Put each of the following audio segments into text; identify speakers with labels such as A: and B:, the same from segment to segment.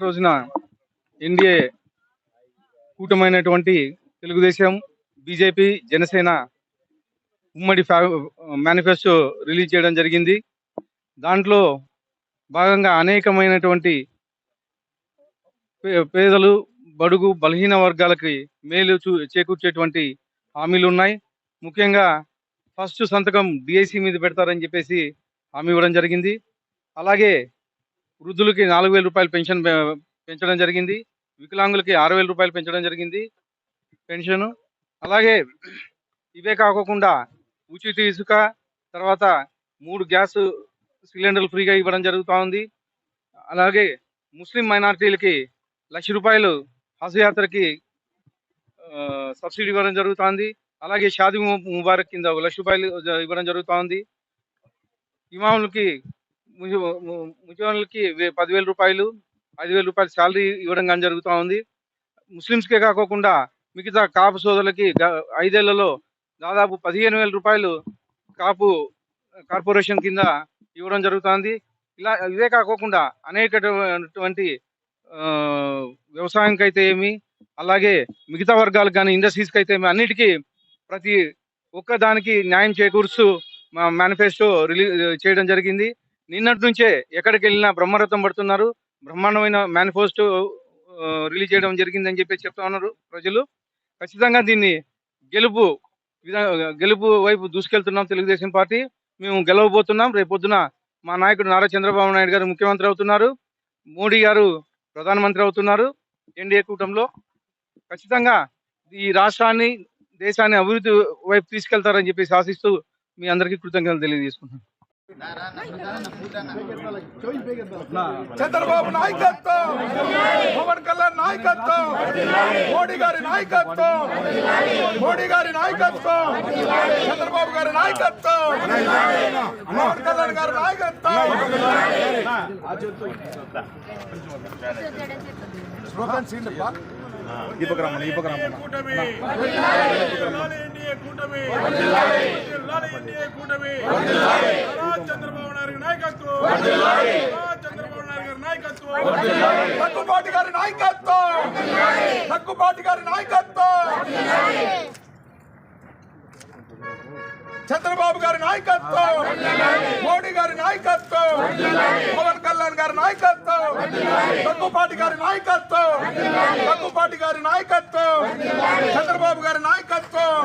A: మొదటి రోజున ఎన్డీఏ కూటమైనటువంటి తెలుగుదేశం బీజేపీ జనసేన ఉమ్మడి మేనిఫెస్టో రిలీజ్ చేయడం జరిగింది. దాంట్లో భాగంగా అనేకమైనటువంటి పే- పేదలు బడుగు బలహీన వర్గాలకి మేలు చూ చేకూర్చేటువంటి హామీలు ఉన్నాయి. ముఖ్యంగా ఫస్ట్ సంతకం డిఐసి మీద పెడతారని చెప్పేసి హామీ ఇవ్వడం జరిగింది. అలాగే వృద్ధులకి నాలుగు వేల రూపాయలు పెన్షన్ పె- పెంచడం జరిగింది. వికలాంగులకి ఆరు వేల రూపాయలు పెంచడం జరిగింది. పెన్షన్. అలాగే ఇవే కాకుండా ఉచిత ఇసుక తర్వాత మూడు గ్యాస్ సిలిండర్లు ఫ్రీగా ఇవ్వడం జరుగుతూ ఉంది. అలాగే ముస్లిం మైనార్టీలకి లక్ష రూపాయలు హజ్ యాత్రకి సబ్సిడీ ఇవ్వడం జరుగుతోంది అలాగే షాదీ ముబారక్ కింద ఒక లక్ష రూపాయలు ఇవ్వడం జరుగుతూ ఉంది. ఇమాములకి ముజ- ము- వే- పదివేల రూపాయలు ఐదు రూపాయలు శాలరీ ఇవ్వడం కానీ జరుగుతూ ఉంది. ముస్లిమ్స్కే కాకోకుండా మిగతా కాపు సోదరులకి ఐదేళ్ళలో దాదాపు పదిహేను వేల రూపాయలు కాపు కార్పొరేషన్ కింద ఇవ్వడం జరుగుతుంది. ఇలా ఇవే కాకోకుండా అనేకటువంటి వ్యవసాయంకి అయితే ఏమి అలాగే మిగతా వర్గాలకు కానీ ఇండస్ట్రీస్కి అయితే ఏమి అన్నిటికీ ప్రతి ఒక్క దానికి న్యాయం చేకూరుస్తూ మా మేనిఫెస్టో రిలీజ్ చేయడం జరిగింది. నిన్నటి నుంచే ఎక్కడికి వెళ్ళినా బ్రహ్మరథం పడుతున్నారు. బ్రహ్మాండమైన మేనిఫెస్టో రిలీజ్ చేయడం జరిగిందని చెప్పి చెప్తా ఉన్నారు ప్రజలు. ఖచ్చితంగా దీన్ని గెలుపు గెలుపు వైపు దూసుకెళ్తున్నాం తెలుగుదేశం పార్టీ. మేము గెలవబోతున్నాం. రేపొద్దున మా నాయకుడు నారా చంద్రబాబు నాయుడు గారు ముఖ్యమంత్రి అవుతున్నారు. మోడీ గారు ప్రధానమంత్రి అవుతున్నారు ఎన్డీఏ కూటమిలో. ఖచ్చితంగా ఈ రాష్ట్రాన్ని దేశాన్ని అభివృద్ధి వైపు తీసుకెళ్తారని చెప్పేసి ఆశిస్తూ మీ అందరికీ కృతజ్ఞతలు తెలియజేసుకుంటున్నాను.
B: చంద్రబాబు నాయకత్వం! పవన్ కళ్యాణ్ నాయకత్వం! మోడీ గారి నాయకత్వం! మోడీ గారి నాయకత్వం! చంద్రబాబు గారి నాయకత్వం! పవన్ కళ్యాణ్ గారి నాయకత్వం! కూటమి. నారా చంద్రబాబు నాయుడు గారి నాయకత్వం. నారా చంద్రబాబు నాయుడు గారి నాయకత్వం. దగ్గుబాటి గారి నాయకత్వం. దగ్గుబాటి గారి నాయకత్వం. చంద్రబాబు గారి నాయకత్వం. మోడీ గారి నాయకత్వం. పవన్ కళ్యాణ్ గారి నాయకత్వం. దగ్గుపాటి గారి నాయకత్వం. దగ్గుపాటి గారి నాయకత్వం చంద్రబాబు గారి నాయకత్వం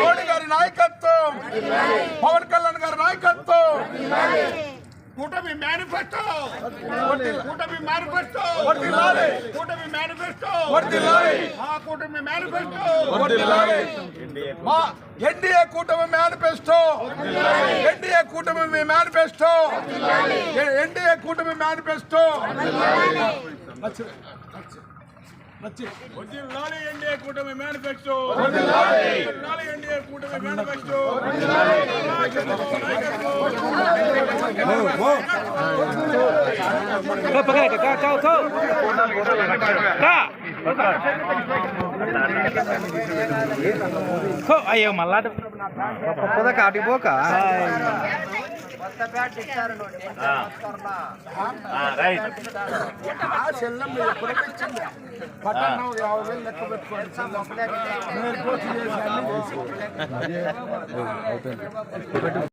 B: మోడీ గారి నాయకత్వం పవన్ కళ్యాణ్ గారి నాయకత్వం. కూటమి మేనిఫెస్టో. కూటమి మేనిఫెస్టో. కూటమి మేనిఫెస్టో. మా కూటమి మేనిఫెస్టో. మా ఎన్డీఏ కూటమి మేనిఫెస్టో. ఎన్డీఏ కూటమి మేనిఫెస్టో. ఎన్డీఏ కూటమి మేనిఫెస్టో. వదిలాలి ఎన్డీఏ కూటమి మేనిఫెస్టో. వదిలాలి ఎన్డీఏ కూటమి మేనిఫెస్టో.
C: అయ్యో మళ్ళా
D: కాటిపోక
B: ఆ. చెల్లం మీరు ఇచ్చింది పట్టణం యాభై వేలు లెక్క పెట్టుకోండి. మీరు పోటీ చేసి అన్ని చేసి.